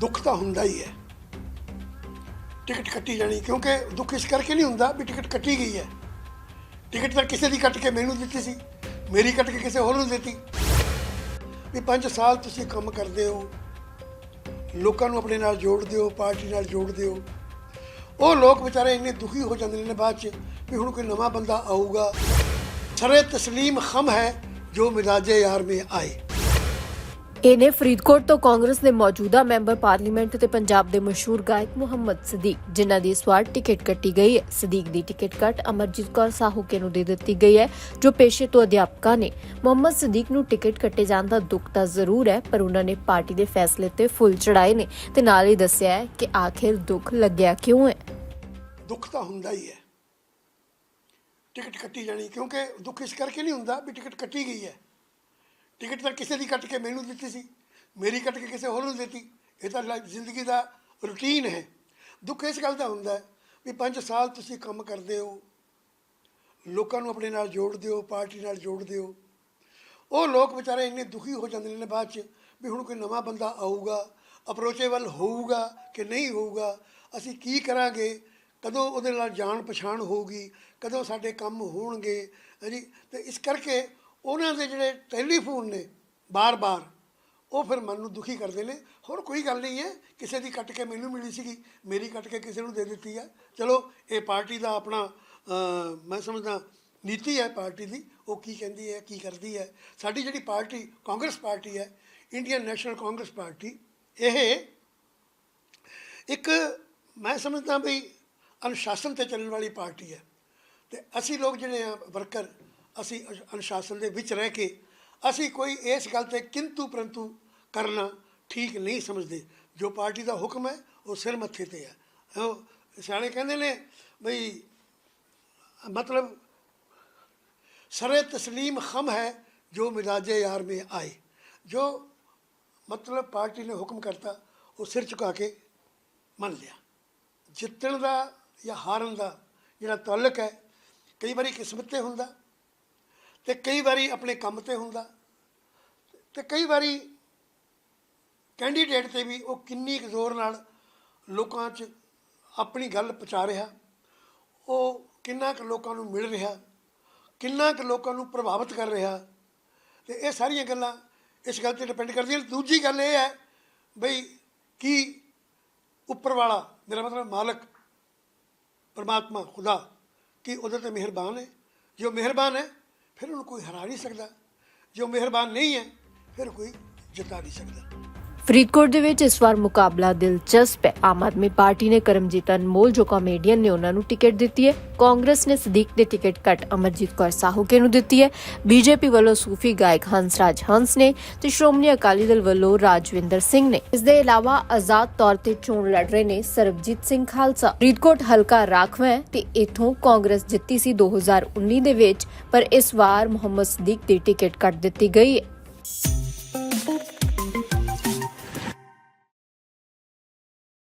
ਦੁੱਖ ਤਾਂ ਹੁੰਦਾ ਹੀ ਹੈ। ਟਿਕਟ ਕੱਟੀ ਜਾਣੀ, ਕਿਉਂਕਿ ਦੁੱਖ ਇਸ ਕਰਕੇ ਨਹੀਂ ਹੁੰਦਾ ਵੀ ਟਿਕਟ ਕੱਟੀ ਗਈ ਹੈ। ਟਿਕਟ ਤਾਂ ਕਿਸੇ ਦੀ ਕੱਟ ਕੇ ਮੈਨੂੰ ਦਿੱਤੀ ਸੀ, ਮੇਰੀ ਕੱਟ ਕੇ ਕਿਸੇ ਹੋਰ ਨੂੰ ਦਿੱਤੀ। ਵੀ 5 ਸਾਲ ਤੁਸੀਂ ਕੰਮ ਕਰਦੇ ਹੋ, ਲੋਕਾਂ ਨੂੰ ਆਪਣੇ ਨਾਲ ਜੋੜਦੇ ਹੋ, ਪਾਰਟੀ ਨਾਲ ਜੋੜਦੇ ਹੋ। ਉਹ ਲੋਕ ਵਿਚਾਰੇ ਇੰਨੇ ਦੁਖੀ ਹੋ ਜਾਂਦੇ ਨੇ ਬਾਅਦ ਚ ਵੀ ਹੁਣ ਕੋਈ ਨਵਾਂ ਬੰਦਾ ਆਊਗਾ। ਸਰੇ ਤਸਲੀਮ ਖਮ ਹੈ ਜੋ ਮਿਜ਼ਾਜੇ ਯਾਰ ਮੇ ਆਏ। ਇਹ ਫਰੀਦਕੋਟ ਤੋਂ ਕਾਂਗਰਸ ਦੇ ਮੌਜੂਦਾ ਮੈਂਬਰ ਪਾਰਲੀਮੈਂਟ ਤੇ ਪੰਜਾਬ ਦੇ ਮਸ਼ਹੂਰ ਗਾਇਕ ਮੁਹੰਮਦ ਸਦੀਕ, ਜਿਨ੍ਹਾਂ ਦੀ ਇਸ ਟਿਕਟ ਕੱਟੀ ਗਈ ਹੈ। ਸਦੀਕ ਦੀ ਟਿਕਟ ਕੱਟ ਅਮਰਜੀਤ ਕੌਰ ਸਾਹੂਕੇ ਨੂੰ ਦੇ ਦਿੱਤੀ ਗਈ ਹੈ, ਜੋ ਪੇਸ਼ੇ ਤੋਂ ਅਧਿਆਪਕਾ ਨੇ ਮੁਹੰਮਦ ਸਦੀਕ ਨੂੰ ਟਿਕਟ ਕੱਟੇ ਜਾਣ ਦਾ ਦੁੱਖ ਤਾਂ ਜ਼ਰੂਰ ਹੈ, ਪਰ ਉਹਨਾਂ ਨੇ ਪਾਰਟੀ ਦੇ ਫੈਸਲੇ ਤੇ ਫੁੱਲ ਚੜਾਏ ਨੇ ਤੇ ਨਾਲ ਹੀ ਦੱਸਿਆ ਹੈ ਕਿ ਆਖਿਰ ਦੁੱਖ ਲੱਗਿਆ ਕਿਉਂ ਹੈ? ਦੁੱਖ ਤਾਂ ਹੁੰਦਾ ਹੀ ਹੈ। ਟਿਕਟ ਕੱਟੀ ਜਾਣੀ ਕਿਉਂਕਿ ਦੁੱਖ ਇਸ ਕਰਕੇ ਨਹੀਂ ਹੁੰਦਾ ਵੀ ਟਿਕਟ ਕੱਟੀ ਗਈ ਹੈ। ਟਿਕਟ ਤਾਂ ਕਿਸੇ ਦੀ ਕੱਟ ਕੇ ਮੈਨੂੰ ਦਿੱਤੀ ਸੀ, ਮੇਰੀ ਕੱਟ ਕੇ ਕਿਸੇ ਹੋਰ ਨੂੰ ਦਿੱਤੀ। ਇਹ ਤਾਂ ਲਾਈਫ ਜ਼ਿੰਦਗੀ ਦਾ ਰੁਟੀਨ ਹੈ। ਦੁੱਖ ਇਸ ਗੱਲ ਦਾ ਹੁੰਦਾ ਹੈ ਵੀ 5 ਸਾਲ ਤੁਸੀਂ ਕੰਮ ਕਰਦੇ ਹੋ, ਲੋਕਾਂ ਨੂੰ ਆਪਣੇ ਨਾਲ ਜੋੜਦੇ ਹੋ ਪਾਰਟੀ ਨਾਲ ਜੋੜਦੇ ਹੋ ਉਹ ਲੋਕ ਵਿਚਾਰੇ ਇੰਨੇ ਦੁਖੀ ਹੋ ਜਾਂਦੇ ਨੇ ਬਾਅਦ ਚ ਵੀ ਹੁਣ ਕੋਈ ਨਵਾਂ ਬੰਦਾ ਆਊਗਾ ਅਪਰੋਚੇਬਲ ਹੋਊਗਾ ਕਿ ਨਹੀਂ ਹੋਊਗਾ, ਅਸੀਂ ਕੀ ਕਰਾਂਗੇ? ਕਦੋਂ ਉਹਦੇ ਨਾਲ ਜਾਣ ਪਛਾਣ ਹੋਊਗੀ? ਕਦੋਂ ਸਾਡੇ ਕੰਮ ਹੋਣਗੇ? ਹਾਂਜੀ, ਤੇ ਇਸ ਕਰਕੇ ਉਹਨਾਂ ਦੇ ਜਿਹੜੇ ਟੈਲੀਫੋਨ ਨੇ, ਬਾਰ-ਬਾਰ, ਉਹ ਫਿਰ ਮਨ ਨੂੰ ਦੁਖੀ ਕਰਦੇ ਨੇ। ਹੋਰ ਕੋਈ ਗੱਲ ਨਹੀਂ ਹੈ, ਕਿਸੇ ਦੀ ਕੱਟ ਕੇ ਮੈਨੂੰ ਮਿਲੀ ਸੀਗੀ, ਮੇਰੀ ਕੱਟ ਕੇ ਕਿਸੇ ਨੂੰ ਦੇ ਦਿੱਤੀ ਆ। ਚਲੋ, ਇਹ ਪਾਰਟੀ ਦਾ ਆਪਣਾ ਮੈਂ ਸਮਝਦਾ ਨੀਤੀ ਹੈ ਪਾਰਟੀ ਦੀ, ਉਹ ਕੀ ਕਹਿੰਦੀ ਹੈ, ਕੀ ਕਰਦੀ ਹੈ। ਸਾਡੀ ਜਿਹੜੀ ਪਾਰਟੀ, ਕਾਂਗਰਸ ਪਾਰਟੀ ਹੈ, ਇੰਡੀਅਨ ਨੈਸ਼ਨਲ ਕਾਂਗਰਸ ਪਾਰਟੀ, ਇਹ ਇੱਕ ਮੈਂ ਸਮਝਦਾ ਵੀ ਅਨੁਸ਼ਾਸਨ ਤੇ ਚੱਲਣ ਵਾਲੀ ਪਾਰਟੀ ਹੈ। ਤੇ ਅਸੀਂ ਲੋਕ ਜਿਹੜੇ ਆ, ਵਰਕਰ ਅਸੀਂ ਅਨੁ- ਅਨੁਸ਼ਾਸਨ ਦੇ ਵਿੱਚ ਰਹਿ ਕੇ ਅਸੀਂ ਕੋਈ ਇਸ ਗੱਲ ਤੇ ਕਿੰਤੂ ਪਰੰਤੂ ਕਰਨਾ ਠੀਕ ਨਹੀਂ ਸਮਝਦੇ। ਜੋ ਪਾਰਟੀ ਦਾ ਹੁਕਮ ਹੈ, ਉਹ ਸਿਰ ਮੱਥੇ ਤੇ ਹੈ। ਉਹ ਸਿਆਣੇ ਕਹਿੰਦੇ ਨੇ ਬਈ, ਮਤਲਬ ਸਰੇ ਤਸਲੀਮ ਖਮ ਹੈ, ਜੋ ਮਿਜ਼ਾਜੇ ਯਾਰ ਮੇ ਆਏ। ਜੋ ਮਤਲਬ ਪਾਰਟੀ ਨੇ ਹੁਕਮ ਕਰਤਾ, ਉਹ ਸਿਰ ਝੁਕਾ ਕੇ ਮੰਨ ਲਿਆ। ਜਿੱਤਣ ਦਾ ਜਾਂ ਹਾਰਨ ਦਾ ਜਿਹੜਾ ਤਾਲੁਕ ਹੈ, ਕਈ ਵਾਰੀ ਕਿਸਮਤ ਤੇ ਹੁੰਦਾ। ਤੇ ਕਈ ਵਾਰੀ ਆਪਣੇ ਕੰਮ ਤੇ ਹੁੰਦਾ। ਤੇ ਕਈ ਵਾਰੀ ਕੈਂਡੀਡੇਟ ਤੇ ਵੀ ਉਹ ਕਿੰਨੀ ਕੁ ਜ਼ੋਰ ਨਾਲ ਲੋਕਾਂ 'ਚ ਆਪਣੀ ਗੱਲ ਪਹੁੰਚਾ ਰਿਹਾ। ਉਹ ਕਿੰਨਾ ਕੁ ਲੋਕਾਂ ਨੂੰ ਮਿਲ ਰਿਹਾ, ਕਿੰਨਾ ਕੁ ਲੋਕਾਂ ਨੂੰ ਪ੍ਰਭਾਵਿਤ ਕਰ ਰਿਹਾ। ਤੇ ਇਹ ਸਾਰੀਆਂ ਗੱਲਾਂ ਇਸ ਗੱਲ ਤੇ ਡਿਪੈਂਡ ਕਰਦੀਆਂ। ਦੂਜੀ ਗੱਲ ਇਹ ਹੈ ਬਈ ਕੀ ਉੱਪਰ ਵਾਲਾ, ਮੇਰਾ ਮਤਲਬ ਮਾਲਕ, ਪਰਮਾਤਮਾ, ਖੁਦਾ, ਕੀ ਉਹਦੇ ਤੇ ਮਿਹਰਬਾਨ ਹੈ ਜੋ ਮਿਹਰਬਾਨ ਹੈ ਫਿਰ ਉਹਨੂੰ ਕੋਈ ਹਰਾ ਨਹੀਂ ਸਕਦਾ। ਜੋ ਮਿਹਰਬਾਨ ਨਹੀਂ ਹੈ, ਫਿਰ ਕੋਈ ਜਿਤਾ ਨਹੀਂ ਸਕਦਾ। ਫਰੀਦਕੋਟ ਦੇ ਵਿੱਚ ਇਸ ਵਾਰ ਮੁਕਾਬਲਾ ਦਿਲਚਸਪ ਹੈ। ਆਮ ਆਦਮੀ ਪਾਰਟੀ ਨੇ ਕਰਮਜੀਤ ਅਨਮੋਲ, ਜੋ ਕਾਮੇਡੀਅਨ ਨੇ ਉਹਨਾਂ ਨੂੰ ਟਿਕਟ ਦਿੱਤੀ ਹੈ। ਕਾਂਗਰਸ ਨੇ ਸਦੀਕ ਦੇ ਟਿਕਟ ਕੱਟ ਅਮਰਜੀਤ ਕੌਰ ਸਾਹੂਕੇ ਨੂੰ ਦਿੱਤੀ ਹੈ। ਬੀਜੇਪੀ ਵੱਲੋਂ ਸੂਫੀ ਗਾਇਕ ਹੰਸਰਾਜ ਹੰਸ ਨੇ ਤੇ ਸ਼੍ਰੋਮਣੀ ਅਕਾਲੀ ਦਲ ਵੱਲੋਂ ਰਾਜਵਿੰਦਰ ਸਿੰਘ ਨੇ। ਇਸ ਦੇ ਇਲਾਵਾ ਆਜ਼ਾਦ ਤੌਰ ਤੇ ਚੋਣ ਲੜ ਰਹੇ ਨੇ ਸਰਬਜੀਤ ਸਿੰਘ ਖਾਲਸਾ। ਫਰੀਦਕੋਟ ਹਲਕਾ ਰਾਖਵਾਂ ਤੇ ਇਥੋਂ ਕਾਂਗਰਸ ਜਿੱਤੀ ਸੀ 2019 ਦੇ ਵਿੱਚ, ਪਰ ਇਸ ਵਾਰ ਮੁਹੰਮਦ ਸਦੀਕ ਦੀ ਟਿਕਟ ਕੱਟ ਦਿੱਤੀ ਗਈ ਹੈ।